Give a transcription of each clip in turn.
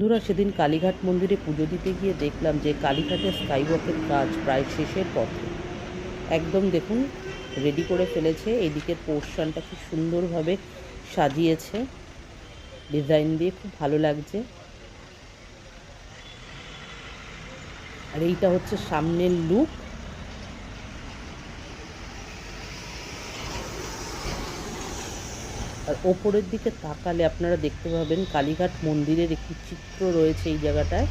বন্ধুরা, সেদিন কালীঘাট মন্দিরে পুজো দিতে গিয়ে দেখলাম যে কালীঘাটের স্কাইওয়াকের কাজ প্রায় শেষের পথে। একদম দেখুন রেডি করে ফেলেছে। এদিকের পোর্শনটা খুব সুন্দরভাবে সাজিয়েছে। ডিজাইন দিয়ে খুব ভালো লাগছে। আর এইটা হচ্ছে সামনের লুক আর ওপরের দিকে তাকালে আপনারা দেখতে পাবেন কালীঘাট মন্দিরের একটি চিত্র রয়েছে এই জায়গাটায়।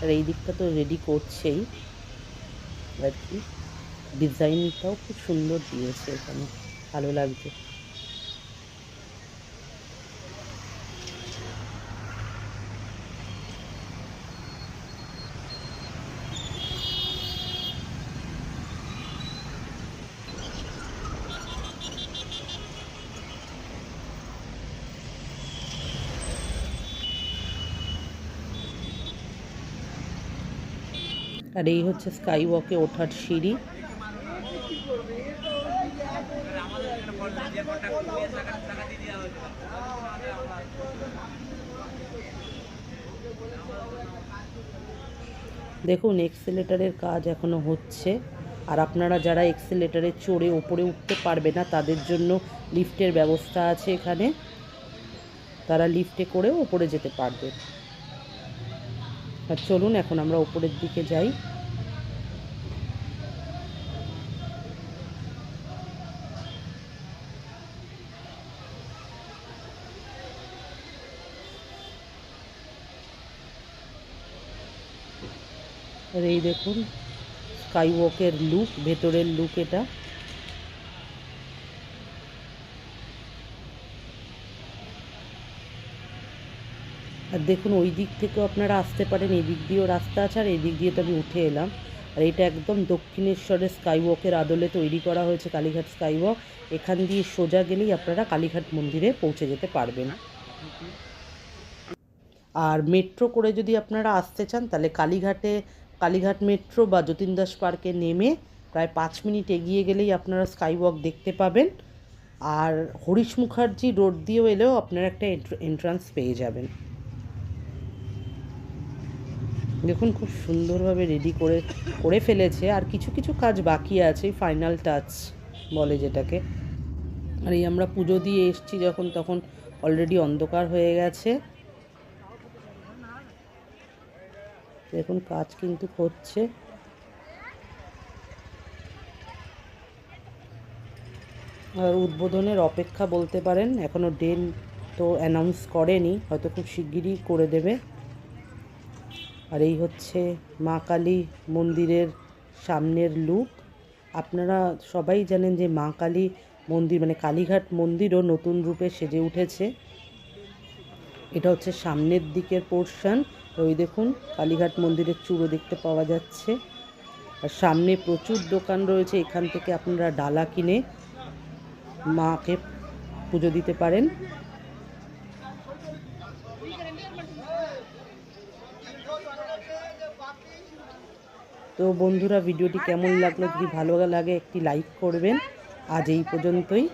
আর এই দিকটা তো রেডি করছেই। আর কি ডিজাইনটাও খুব সুন্দর দিয়েছে এখানে, ভালো লাগছে। আর এই হচ্ছে স্কাই ওয়াকে ওঠার সিঁড়ি। দেখুন এক্সেলেটারের কাজ এখনও হচ্ছে। আর আপনারা যারা এক্সেলেটারে চড়ে ওপরে উঠতে পারবে না, তাদের জন্য লিফটের ব্যবস্থা আছে এখানে। তারা লিফটে করেও ওপরে যেতে পারবে। চলুন এখন আমরা ওপরের দিকে যাই। এই দেখুন স্কাই ওয়াকের লুক ভেতরের লুক এটা। আর দেখুন, ওই দিক থেকেও আপনারা আসতে পারেন, এই দিক দিয়েও রাস্তা আছে, আর এদিক দিয়ে তো আমি উঠে এলাম। আর এটা একদম দক্ষিণেশ্বরের স্কাই ওয়াকের আদলে তৈরি করা হয়েছে কালীঘাট স্কাই ওয়াক এখান দিয়ে সোজা গেলেই আপনারা কালীঘাট মন্দিরে পৌঁছে যেতে পারবেন। আর মেট্রো করে যদি আপনারা আসতে চান, তাহলে কালীঘাটে, কালীঘাট মেট্রো বা যতীন দাস পার্কে নেমে প্রায় পাঁচ মিনিট এগিয়ে গেলেই আপনারা স্কাই ওয়াক দেখতে পাবেন। আর হরিশ মুখার্জি রোড দিয়েও এলেও আপনারা একটা এন্ট্রান্স পেয়ে যাবেন। দেখুন, খুব সুন্দরভাবে রেডি করে করে ফেলেছে। আর কিছু কিছু কাজ বাকি আছে ফাইনাল টাচ বলে যেটাকে। আর এই আমরা পুজো দিয়ে এসছি যখন, তখন অলরেডি অন্ধকার হয়ে গেছে। দেখুন, কাজ কিন্তু হচ্ছে। আর উদ্বোধনের অপেক্ষা বলতে পারেন এখনও ডেন তো অ্যানাউন্স করেনি, হয়তো খুব শিগগিরই করে দেবে। আর এই হচ্ছে মা কালী মন্দিরের সামনের লুক। আপনারা সবাই জানেন যে মা কালী মন্দির মানে কালীঘাট মন্দিরও নতুন রূপে সেজে উঠেছে। এটা হচ্ছে সামনের দিকের পোর্শন ওই দেখুন, কালীঘাট মন্দিরের চূড়ো দেখতে পাওয়া যাচ্ছে। আর সামনে প্রচুর দোকান রয়েছে, এখান থেকে আপনারা ডালা কিনে মাকে পুজো দিতে পারেন। তো বন্ধুরা ভিডিওটি কেমন লাগল যদি ভালো লাগে একটি লাইক করবেন। আজ এই পর্যন্তই।